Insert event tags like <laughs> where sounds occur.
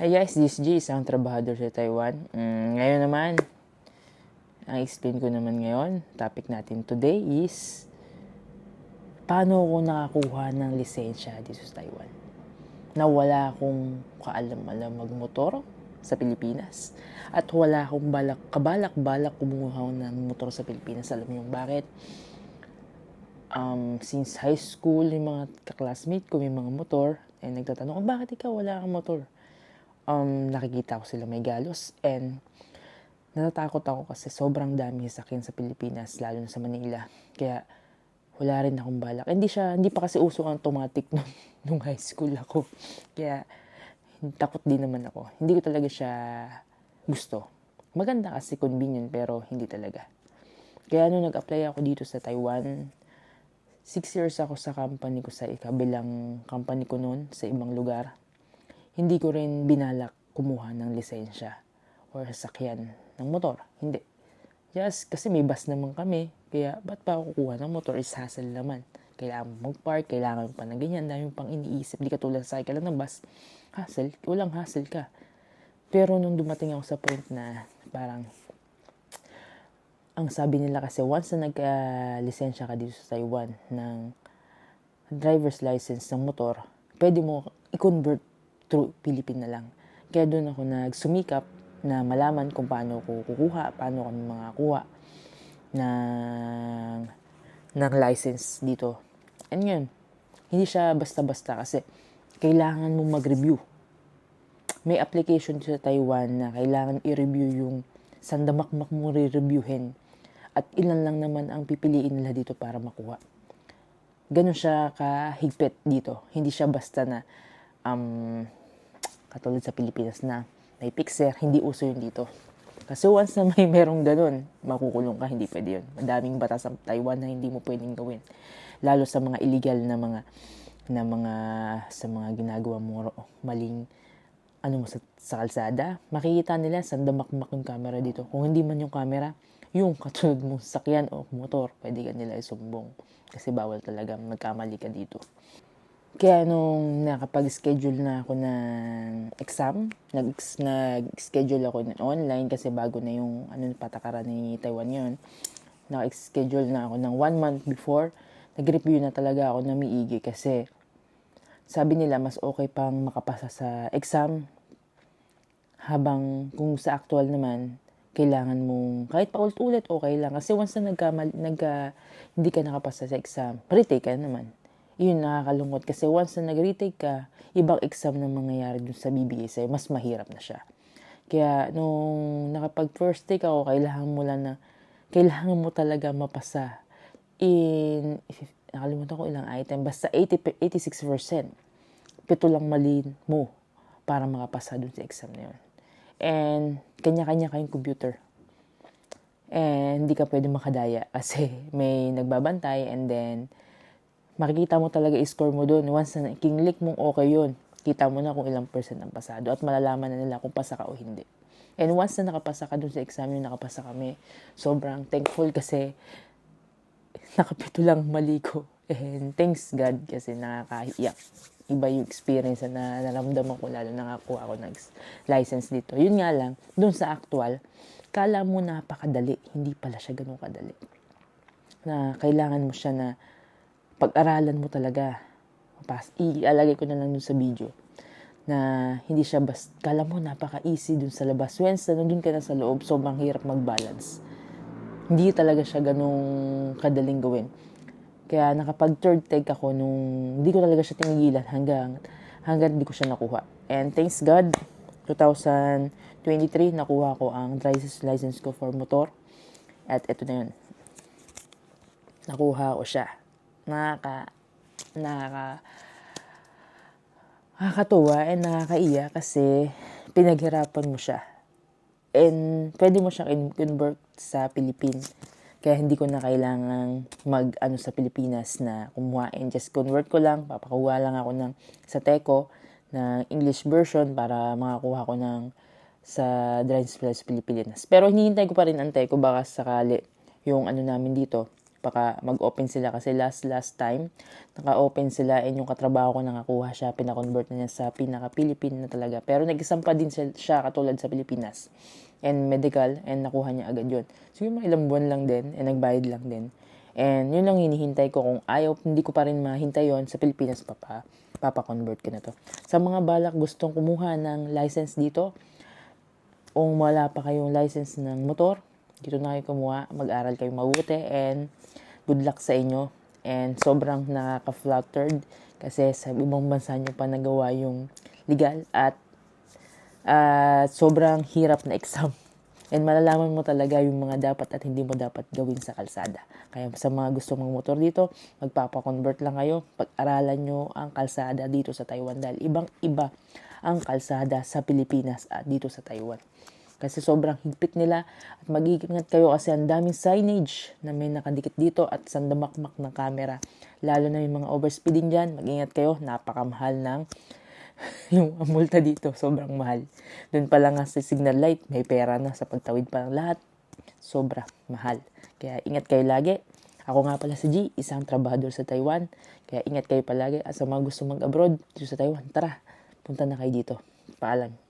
Hi guys, this is G, isang trabahador sa Taiwan. Mm, ngayon naman, ang explain ko naman ngayon, topic natin today is paano ako nakakuha ng lisensya dito sa Taiwan. Na wala akong kaalam-alam magmotor sa Pilipinas. At wala akong balak, kabalak-balak kumuha ng motor sa Pilipinas. Alam niyo bakit? Um, since high school, yung mga kaklasmate ko may mga motor, eh nagtatanong, oh, bakit ikaw wala kang motor? Um, nakikita ko sila may galos and natatakot ako kasi sobrang dami sasakyan sa Pilipinas, lalo na sa Manila. Kaya wala rin akong balak. Hindi siya, hindi pa kasi uso ang automatic <laughs> nung, nung high school ako. Kaya takot din naman ako. Hindi ko talaga siya gusto. Maganda kasi convenient pero hindi talaga. Kaya nung nag-apply ako dito sa Taiwan, six years ako sa company ko sa ikabilang company ko noon sa ibang lugar hindi ko rin binalak kumuha ng lisensya or sasakyan ng motor. Hindi. Just kasi may bus naman kami, kaya ba't pa ako kukuha ng motor? Is hassle naman. Kailangan mag-park, kailangan pa na ganyan, dami pang iniisip. Di katulad sa cycle ng bus. Hassle, walang hassle ka. Pero nung dumating ako sa point na parang ang sabi nila kasi once na nagka-lisensya ka dito sa Taiwan ng driver's license ng motor, pwede mo i-convert through Philippine na lang. Kaya doon ako nagsumikap na malaman kung paano ko kukuha, paano kami makakuha ng, ng license dito. And yun, hindi siya basta-basta kasi kailangan mo mag-review. May application sa Taiwan na kailangan i-review yung sandamakmak mo re-reviewin at ilan lang naman ang pipiliin nila dito para makuha. Ganun siya kahigpit dito. Hindi siya basta na um, katulad sa Pilipinas na may fixer, hindi uso yun dito. Kasi once na may merong ganun, makukulong ka, hindi pwede yun. Madaming batas sa Taiwan na hindi mo pwedeng gawin. Lalo sa mga illegal na mga na mga sa mga ginagawa mo maling ano mo sa, sa kalsada, makikita nila sa damakmak yung camera dito. Kung hindi man yung camera, yung katulad mong sakyan o motor, pwede ka nila isumbong. Kasi bawal talaga magkamali ka dito. Kaya nung nakapag-schedule na ako ng exam, nag- nag-schedule ako ng online kasi bago na yung ano, patakaran ni Taiwan yun. Naka-schedule na ako ng one month before. Nag-review na talaga ako na miigi kasi sabi nila mas okay pang makapasa sa exam habang kung sa actual naman kailangan mong kahit paulit-ulit okay lang kasi once na nagka, nagka, hindi ka nakapasa sa exam retake ka naman yun nakakalungkot kasi once na nag-retake ka, ibang exam na mangyayari dun sa BBA sa'yo, mas mahirap na siya. Kaya nung nakapag first take ako, kailangan mo lang na, kailangan mo talaga mapasa in, nakalimutan ko ilang item, basta 80, 86%. Pito lang mali mo para makapasa dun sa exam na yun. And kanya-kanya kayong computer. And hindi ka pwede makadaya kasi may nagbabantay and then makikita mo talaga i-score mo doon. Once na kinglik mong okay yun, kita mo na kung ilang percent ang pasado at malalaman na nila kung pasa ka o hindi. And once na nakapasa ka doon sa exam yung nakapasa kami, sobrang thankful kasi nakapito lang mali ko. And thanks God kasi nakakahiyak. Iba yung experience na naramdaman ko lalo nakakuha ako ng license dito. Yun nga lang, doon sa actual, kala mo napakadali. Hindi pala siya ganun kadali. Na kailangan mo siya na pag-aralan mo talaga. Pas, ialagay ko na lang dun sa video na hindi siya bas, kala mo napaka-easy dun sa labas. Once na nandun ka na sa loob, sobrang hirap mag-balance. Hindi talaga siya ganung kadaling gawin. Kaya nakapag third take ako nung hindi ko talaga siya tinigilan hanggang hanggang hindi ko siya nakuha. And thanks God, 2023 nakuha ko ang driver's license ko for motor. At ito na yun. Nakuha ko siya nakaka, nakaka, nakakatuwa and nakakaiya kasi pinaghirapan mo siya. And pwede mo siyang convert sa Philippines. Kaya hindi ko na kailangan mag ano sa Pilipinas na kumuha and just convert ko lang. Papakuha lang ako ng sa Teco na English version para makakuha ko ng sa Drives Plus Pilipinas. Pero hinihintay ko pa rin ang Teco baka sakali yung ano namin dito baka mag-open sila kasi last last time naka-open sila and yung katrabaho ko nakakuha siya pina-convert na niya sa pinaka-Philippine na talaga. Pero nag-isang pa din siya, katulad sa Pilipinas. And medical and nakuha niya agad yun. Siguro mga ilang buwan lang din and nagbayad lang din. And yun lang hinihintay ko kung ayaw hindi ko pa rin mahintay yon sa Pilipinas papa papa-convert ko na to. Sa mga balak gustong kumuha ng license dito kung wala pa kayong license ng motor dito na kayo kumuha, mag-aral kayo mabuti and good luck sa inyo. And sobrang nakaka-fluttered kasi sa ibang bansa nyo pa nagawa yung legal at uh, sobrang hirap na exam. <laughs> And malalaman mo talaga yung mga dapat at hindi mo dapat gawin sa kalsada. Kaya sa mga gusto mong motor dito, magpapa-convert lang kayo. Pag-aralan nyo ang kalsada dito sa Taiwan dahil ibang-iba ang kalsada sa Pilipinas at dito sa Taiwan. Kasi sobrang higpit nila at mag-iingat kayo kasi ang daming signage na may nakadikit dito at sandamakmak ng camera. Lalo na yung mga overspeeding dyan, mag-ingat kayo, napakamahal ng <laughs> yung multa dito, sobrang mahal. Doon pa lang sa signal light, may pera na sa pagtawid pa ng lahat. Sobra mahal. Kaya ingat kayo lagi. Ako nga pala si G, isang trabahador sa Taiwan. Kaya ingat kayo palagi at sa mga gusto mag-abroad dito sa Taiwan, tara, punta na kayo dito. Paalam.